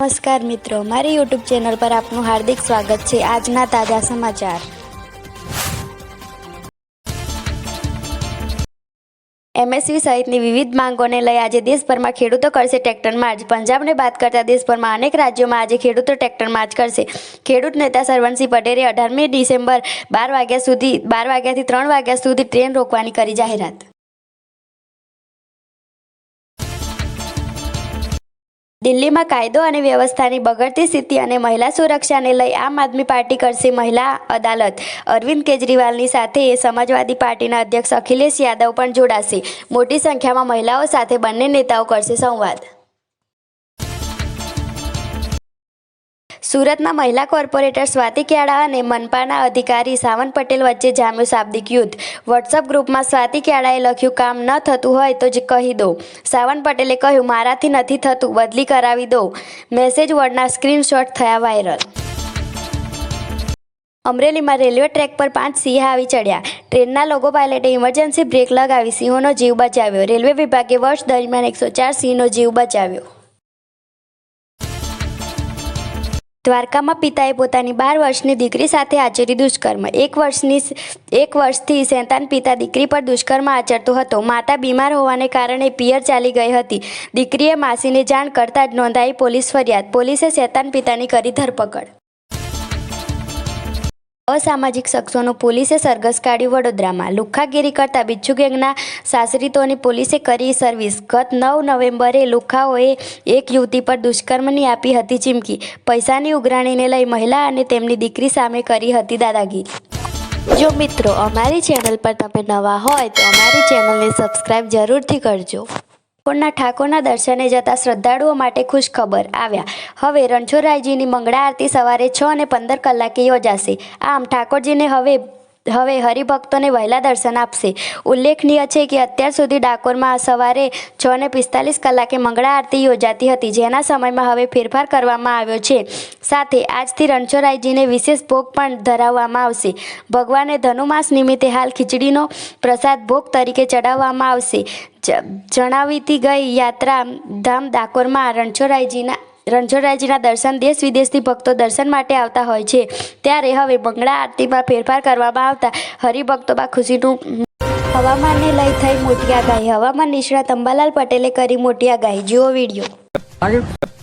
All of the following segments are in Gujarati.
નમસ્કાર મિત્રો, મારી યુટ્યુબ ચેનલ પર આપનું હાર્દિક સ્વાગત છે. આજના તાજા સમાચાર. એમએસવી સહિતની વિવિધ માંગોને લઈ આજે દેશભરમાં ખેડૂતો કરશે ટ્રેક્ટર માર્ચ. પંજાબને બાદ કરતા દેશભરમાં અનેક રાજ્યોમાં આજે ખેડૂતો ટ્રેક્ટર માર્ચ કરશે. ખેડૂત નેતા સરવણસિંહ પટેલે અઢારમી ડિસેમ્બર બાર વાગ્યા સુધી બાર વાગ્યાથી ત્રણ વાગ્યા સુધી ટ્રેન રોકવાની કરી જાહેરાત. દિલ્હીમાં કાયદો અને વ્યવસ્થાની બગડતી સ્થિતિ અને મહિલા સુરક્ષાને લઈ આમ આદમી પાર્ટી કરશે મહિલા અદાલત. અરવિંદ કેજરીવાલની સાથે સમાજવાદી પાર્ટીના અધ્યક્ષ અખિલેશ યાદવ પણ જોડાશે. મોટી સંખ્યામાં મહિલાઓ સાથે બંને નેતાઓ કરશે સંવાદ. સુરતના મહિલા કોર્પોરેટર સ્વાતિ ક્યાડા અને મનપાના અધિકારી સાવંત પટેલ વચ્ચે જામ્યું શાબ્દિક યુદ્ધ. વોટ્સઅપ ગ્રુપમાં સ્વાતિ ક્યાડાએ લખ્યું, કામ ન થતું હોય તો જ કહી દો સાવંત પટેલે કહ્યું, મારાથી નથી થતું, બદલી કરાવી દો મેસેજ વર્ડના સ્ક્રીનશોટ થયા વાયરલ. અમરેલીમાં રેલવે ટ્રેક પર પાંચ સિંહ આવી ચડ્યા. ટ્રેનના લોગો પાયલટે ઇમરજન્સી બ્રેક લગાવી સિંહોનો જીવ બચાવ્યો. રેલવે વિભાગે વર્ષ દરમિયાન એકસો ચાર સિંહનો જીવ બચાવ્યો. દ્વારકામાં પિતાએ પોતાની બાર વર્ષની દીકરી સાથે આચર્યું દુષ્કર્મ. એક વર્ષની એક વર્ષથી શેતાન પિતા દીકરી પર દુષ્કર્મ આચરતો હતો. માતા બીમાર હોવાને કારણે પિયર ચાલી ગઈ હતી. દીકરીએ માસીને જાણ કરતાં જ નોંધાઈ પોલીસ ફરિયાદ. પોલીસે શેતાન પિતાની કરી ધરપકડ. અસામાજિક શખ્સોનું પોલીસે સરઘસ કાઢ્યું વડોદરામાં. લુખ્ખાગીરી કરતા બિચ્છુ ગેંગના સાસરીતોની પોલીસે કરી સર્વિસ. ગત નવ નવેમ્બરે લુખ્ખાઓએ એક યુવતી પર દુષ્કર્મની આપી હતી ચીમકી. પૈસાની ઉઘરાણીને લઈ મહિલા અને તેમની દીકરી સામે કરી હતી દાદાગીરી. જો મિત્રો અમારી ચેનલ પર તમે નવા હોય તો અમારી ચેનલને સબસ્ક્રાઈબ જરૂરથી કરજો. ઠાકોરના ઠાકોરના દર્શને જતા શ્રદ્ધાળુઓ માટે ખુશ ખબર આવ્યા. હવે રણછોડરાયજીની મંગળા આરતી સવારે છ અને પંદર કલાકે યોજાશે. આમ ઠાકોરજીને હવે હવે હરિભક્તોને વહેલા દર્શન આપશે. ઉલ્લેખનીય છે કે અત્યાર સુધી ડાકોરમાં સવારે છ ને પિસ્તાલીસ કલાકે મંગળા આરતી યોજાતી હતી, જેના સમયમાં હવે ફેરફાર કરવામાં આવ્યો છે. સાથે આજથી રણછોડરાયજીને વિશેષ ભોગ પણ ધરાવવામાં આવશે. ભગવાને ધનુમાસ નિમિત્તે હાલ ખીચડીનો પ્રસાદ ભોગ તરીકે ચડાવવામાં આવશે. જણાવીતી ગઈ યાત્રા ધામ ડાકોરમાં રણછોડરાયજીના રણછોડરાયજીના દર્શન દેશ વિદેશથી ભક્તો દર્શન માટે આવતા હોય છે. ત્યારે હવે મંગળા આરતીમાં ફેરફાર કરવામાં આવતા હરિભક્તોમાં ખુશીનું હવામાનને લઈ થઈ મોટી આગાહી. હવામાન નિષ્ણાત અંબાલાલ પટેલે કરી મોટી આગાહી. જુઓ વીડિયો.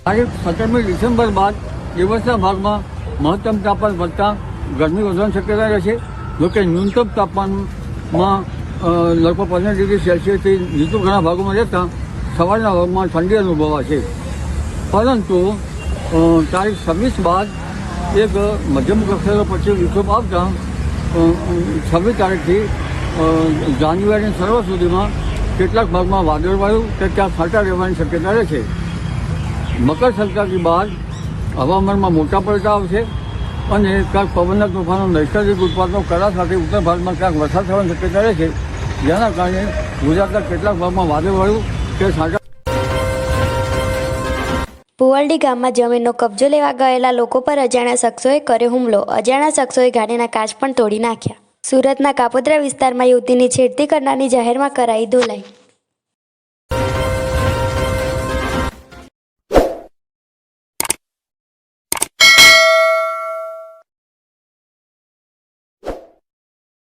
તારીખ સત્તરમી ડિસેમ્બર બાદ દિવસના ભાગમાં મહત્તમ તાપમાન વધતા ગરમી વધવાની શક્યતા રહેશે જોકે ન્યૂનતમ તાપમાનમાં લગભગ પંદર ડિગ્રી સેલ્સિયસથી નીચું ઘણા ભાગોમાં રહેતા સવારના ભાગમાં ઠંડી અનુભવાશે પરંતુ તારીખ છવ્વીસ બાદ એક મધ્યમ કક્ષાનો પછી વિક્ષોભ આવતા છવ્વીસ તારીખથી જાન્યુઆરી શરૂઆત સુધીમાં કેટલાક ભાગમાં વાદળવાયું કે ત્યાં છાંટા રહેવાની શક્યતા રહે છે. મકર સંક્રાંતિ બાદ હવામાનમાં મોટા પલટા આવશે અને ક્યાંક પવનના તોફાનો નૈસર્ગિક ઉત્પાદનો કરા સાથે ઉત્તર ભારતમાં ક્યાંક વરસાદ થવાની શક્યતા રહે છે. જેના કારણે ગુજરાતના કેટલાક ભાગમાં વાદળવાળું કે છાંટા પુવલડી ગામમાં જમીનનો કબજો લેવા ગયેલા લોકો પર અજાણ્યા શખ્સોએ કર્યો હુમલો. અજાણ્યા શખ્સોએ ગાડીના કાચ પણ તોડી નાખ્યા. સુરતના કાપોદ્રા વિસ્તારમાં યુવતીની છેડતી કરનારની જાહેરમાં કરાઈ ધોલાઈ.